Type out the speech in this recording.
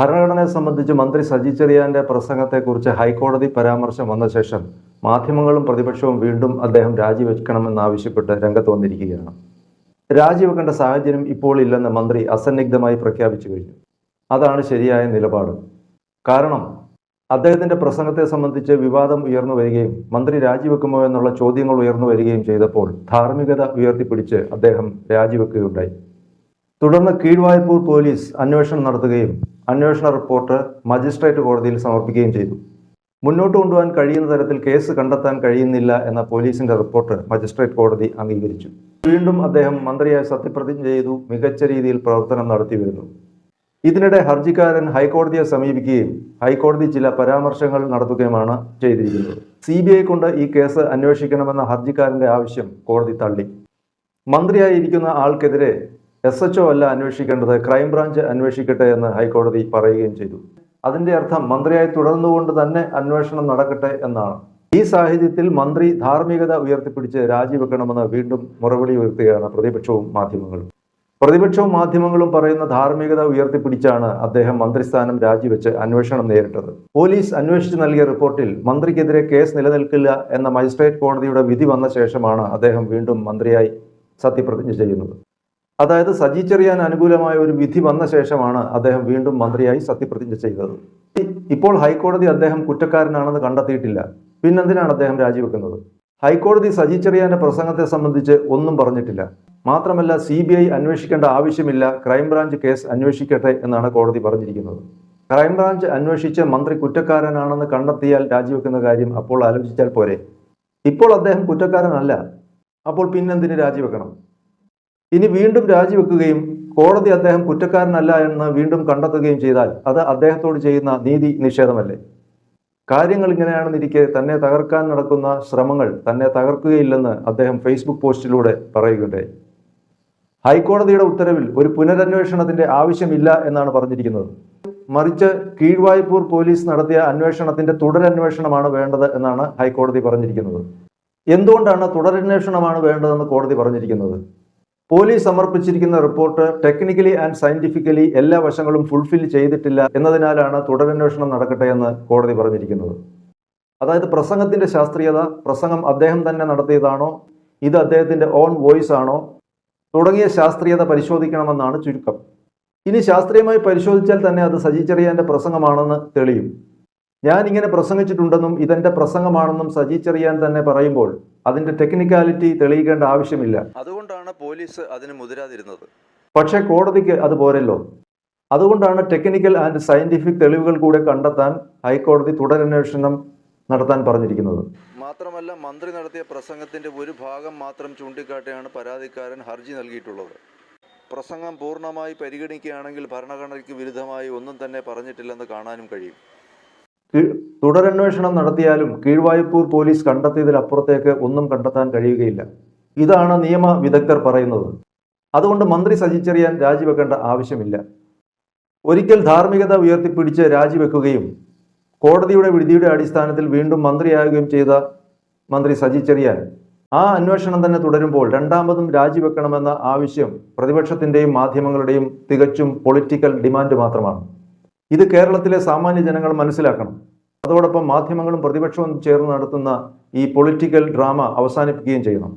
ഭരണഘടനയെ സംബന്ധിച്ച് മന്ത്രി സജി ചെറിയാന്റെ പ്രസംഗത്തെക്കുറിച്ച് ഹൈക്കോടതി പരാമർശം വന്ന ശേഷം മാധ്യമങ്ങളും പ്രതിപക്ഷവും വീണ്ടും അദ്ദേഹം രാജിവെക്കണമെന്നാവശ്യപ്പെട്ട് രംഗത്ത് വന്നിരിക്കുകയാണ്. രാജിവെക്കേണ്ട സാഹചര്യം ഇപ്പോൾ ഇല്ലെന്ന് മന്ത്രി അസന്നിഗ്ധമായി പ്രഖ്യാപിച്ചു കഴിഞ്ഞു. അതാണ് ശരിയായ നിലപാട്. കാരണം അദ്ദേഹത്തിന്റെ പ്രസംഗത്തെ സംബന്ധിച്ച് വിവാദം ഉയർന്നു വരികയും മന്ത്രി രാജിവെക്കുമോ എന്നുള്ള ചോദ്യങ്ങൾ ഉയർന്നു വരികയും ചെയ്തപ്പോൾ ധാർമ്മികത ഉയർത്തിപ്പിടിച്ച് അദ്ദേഹം രാജിവെക്കുകയുണ്ടായി. തുടർന്ന് കീഴ്വായ്പൂർ പോലീസ് അന്വേഷണം നടത്തുകയും അന്വേഷണ റിപ്പോർട്ട് മജിസ്ട്രേറ്റ് കോടതിയിൽ സമർപ്പിക്കുകയും ചെയ്തു. മുന്നോട്ട് കൊണ്ടുപോകാൻ കഴിയുന്ന തരത്തിൽ കേസ് കണ്ടെത്താൻ കഴിയുന്നില്ല എന്ന പോലീസിന്റെ റിപ്പോർട്ട് മജിസ്ട്രേറ്റ് കോടതി അംഗീകരിച്ചു. വീണ്ടും അദ്ദേഹം മന്ത്രിയായി സത്യപ്രതിജ്ഞ ചെയ്തു മികച്ച രീതിയിൽ പ്രവർത്തനം നടത്തി വരുന്നു. ഇതിനിടെ ഹർജിക്കാരൻ ഹൈക്കോടതിയെ സമീപിക്കുകയും ഹൈക്കോടതി ചില പരാമർശങ്ങൾ നടത്തുകയുമാണ് ചെയ്തിരിക്കുന്നത്. സി ബി ഐ കൊണ്ട് ഈ കേസ് അന്വേഷിക്കണമെന്ന ഹർജിക്കാരന്റെ ആവശ്യം കോടതി തള്ളി. മന്ത്രിയായിരിക്കുന്ന ആൾക്കെതിരെ എസ് എച്ച് അല്ല അന്വേഷിക്കേണ്ടത് ക്രൈംബ്രാഞ്ച് അന്വേഷിക്കട്ടെ എന്ന് ഹൈക്കോടതി പറയുകയും ചെയ്തു. അതിന്റെ അർത്ഥം മന്ത്രിയായി തുടർന്നുകൊണ്ട് തന്നെ അന്വേഷണം നടക്കട്ടെ എന്നാണ്. ഈ സാഹചര്യത്തിൽ മന്ത്രി ധാർമ്മികത ഉയർത്തിപ്പിടിച്ച് രാജിവെക്കണമെന്ന് വീണ്ടും മുറവിളി ഉയർത്തുകയാണ് പ്രതിപക്ഷവും മാധ്യമങ്ങളും. പ്രതിപക്ഷവും മാധ്യമങ്ങളും പറയുന്ന ധാർമ്മികത ഉയർത്തിപ്പിടിച്ചാണ് അദ്ദേഹം മന്ത്രിസ്ഥാനം രാജിവെച്ച് അന്വേഷണം നേരിട്ടത്. പോലീസ് അന്വേഷിച്ച് നൽകിയ റിപ്പോർട്ടിൽ മന്ത്രിക്കെതിരെ കേസ് നിലനിൽക്കില്ല എന്ന മജിസ്ട്രേറ്റ് കോടതിയുടെ വിധി വന്ന ശേഷമാണ് അദ്ദേഹം വീണ്ടും മന്ത്രിയായി സത്യപ്രതിജ്ഞ ചെയ്യുന്നത്. അതായത് സജി ചെറിയാൻ അനുകൂലമായ ഒരു വിധി വന്ന ശേഷമാണ് അദ്ദേഹം വീണ്ടും മന്ത്രിയായി സത്യപ്രതിജ്ഞ ചെയ്തത്. ഇപ്പോൾ ഹൈക്കോടതി അദ്ദേഹം കുറ്റക്കാരനാണെന്ന് കണ്ടെത്തിയിട്ടില്ല. പിന്നെന്തിനാണ് അദ്ദേഹം രാജിവെക്കുന്നത്? ഹൈക്കോടതി സജി ചെറിയാന്റെ പ്രസംഗത്തെ സംബന്ധിച്ച് ഒന്നും പറഞ്ഞിട്ടില്ല. മാത്രമല്ല സി ബി ഐ അന്വേഷിക്കേണ്ട ആവശ്യമില്ല. ക്രൈംബ്രാഞ്ച് കേസ് അന്വേഷിക്കട്ടെ എന്നാണ് കോടതി പറഞ്ഞിരിക്കുന്നത്. ക്രൈംബ്രാഞ്ച് അന്വേഷിച്ച് മന്ത്രി കുറ്റക്കാരനാണെന്ന് കണ്ടെത്തിയാൽ രാജിവെക്കുന്ന കാര്യം അപ്പോൾ ആലോചിച്ചാൽ പോരെ. ഇപ്പോൾ അദ്ദേഹം കുറ്റക്കാരനല്ല. അപ്പോൾ പിന്നെന്തിന് രാജിവെക്കണം? ഇനി വീണ്ടും രാജിവെക്കുകയും കോടതി അദ്ദേഹം കുറ്റക്കാരനല്ല എന്ന് വീണ്ടും കണ്ടെത്തുകയും ചെയ്താൽ അത് അദ്ദേഹത്തോട് ചെയ്യുന്ന നീതി നിഷേധമല്ലേ? കാര്യങ്ങൾ ഇങ്ങനെയാണെന്നിരിക്കെ തന്നെ തകർക്കാൻ നടക്കുന്ന ശ്രമങ്ങൾ തന്നെ തകർക്കുകയില്ലെന്ന് അദ്ദേഹം ഫേസ്ബുക്ക് പോസ്റ്റിലൂടെ പറയുകയുണ്ടായി. ഹൈക്കോടതിയുടെ ഉത്തരവിൽ ഒരു പുനരന്വേഷണത്തിന്റെ ആവശ്യമില്ല എന്നാണ് പറഞ്ഞിരിക്കുന്നത്. മറിച്ച് കീഴ്വായ്പൂർ പോലീസ് നടത്തിയ അന്വേഷണത്തിന്റെ തുടരന്വേഷണമാണ് വേണ്ടത് എന്നാണ് ഹൈക്കോടതി പറഞ്ഞിരിക്കുന്നത്. എന്തുകൊണ്ടാണ് തുടരന്വേഷണമാണ് വേണ്ടതെന്ന് കോടതി പറഞ്ഞിരിക്കുന്നത്? പോലീസ് സമർപ്പിച്ചിരിക്കുന്ന റിപ്പോർട്ട് ടെക്നിക്കലി ആൻഡ് സയന്റിഫിക്കലി എല്ലാ വശങ്ങളും ഫുൾഫിൽ ചെയ്തിട്ടില്ല എന്നതിനാലാണ് തുടരന്വേഷണം നടക്കട്ടെ എന്ന് കോടതി പറഞ്ഞിരിക്കുന്നത്. അതായത് പ്രസംഗത്തിന്റെ ശാസ്ത്രീയത പ്രസംഗം അദ്ദേഹം തന്നെ നടത്തിയതാണോ ഇത് അദ്ദേഹത്തിന്റെ ഓൺ വോയിസ് ആണോ തുടങ്ങിയ ശാസ്ത്രീയത പരിശോധിക്കണമെന്നാണ് ചുരുക്കം. ഇനി ശാസ്ത്രീയമായി പരിശോധിച്ചാൽ തന്നെ അത് സജി ചെറിയാന്റെ പ്രസംഗമാണെന്ന് തെളിയും. ഞാൻ ഇങ്ങനെ പ്രസംഗിച്ചിട്ടുണ്ടെന്നും ഇതെന്റെ പ്രസംഗമാണെന്നും സജി ചെറിയാൻ തന്നെ പറയുമ്പോൾ അതിന്റെ ടെക്നിക്കാലിറ്റി തെളിയിക്കേണ്ട ആവശ്യമില്ല. അതുകൊണ്ടാണ് പോലീസ് അതിന് മുതിരാതിരുന്നത്. പക്ഷേ കോടതിക്ക് അത് പോരല്ലോ. അതുകൊണ്ടാണ് ടെക്നിക്കൽ ആൻഡ് സയന്റിഫിക് തെളിവുകൾ കൂടെ കണ്ടെത്താൻ ഹൈക്കോടതി തുടരന്വേഷണം നടത്താൻ പറഞ്ഞിരിക്കുന്നത്. മാത്രമല്ല മന്ത്രി നടത്തിയ പ്രസംഗത്തിന്റെ ഒരു ഭാഗം മാത്രം ചൂണ്ടിക്കാട്ടിയാണ് പരാതിക്കാരൻ ഹർജി നൽകിയിട്ടുള്ളത്. പ്രസംഗം പൂർണമായി പരിഗണിക്കുകയാണെങ്കിൽ ഭരണഘടനയ്ക്ക് വിരുദ്ധമായി ഒന്നും തന്നെ പറഞ്ഞിട്ടില്ലെന്ന് കാണാനും കഴിയും. കീഴ്- തുടരന്വേഷണം നടത്തിയാലും കീഴ്വായ്പൂർ പോലീസ് കണ്ടെത്തിയതിലപ്പുറത്തേക്ക് ഒന്നും കണ്ടെത്താൻ കഴിയുകയില്ല. ഇതാണ് നിയമ വിദഗ്ധർ പറയുന്നത്. അതുകൊണ്ട് മന്ത്രി സജിച്ചെറിയാൻ രാജിവെക്കേണ്ട ആവശ്യമില്ല. ഒരിക്കൽ ധാർമ്മികത ഉയർത്തിപ്പിടിച്ച് രാജിവെക്കുകയും കോടതിയുടെ വിധിയുടെ അടിസ്ഥാനത്തിൽ വീണ്ടും മന്ത്രിയാകുകയും ചെയ്ത മന്ത്രി സജി ചെറിയാൻ ആ അന്വേഷണം തന്നെ തുടരുമ്പോൾ രണ്ടാമതും രാജിവെക്കണമെന്ന ആവശ്യം പ്രതിപക്ഷത്തിന്റെയും മാധ്യമങ്ങളുടെയും തികച്ചും പൊളിറ്റിക്കൽ ഡിമാൻഡ് മാത്രമാണ്. ഇത് കേരളത്തിലെ സാമാന്യ ജനങ്ങൾ മനസ്സിലാക്കണം. അതോടൊപ്പം മാധ്യമങ്ങളും പ്രതിപക്ഷവും ചേർന്ന് നടത്തുന്ന ഈ പൊളിറ്റിക്കൽ ഡ്രാമ അവസാനിപ്പിക്കുകയും ചെയ്യണം.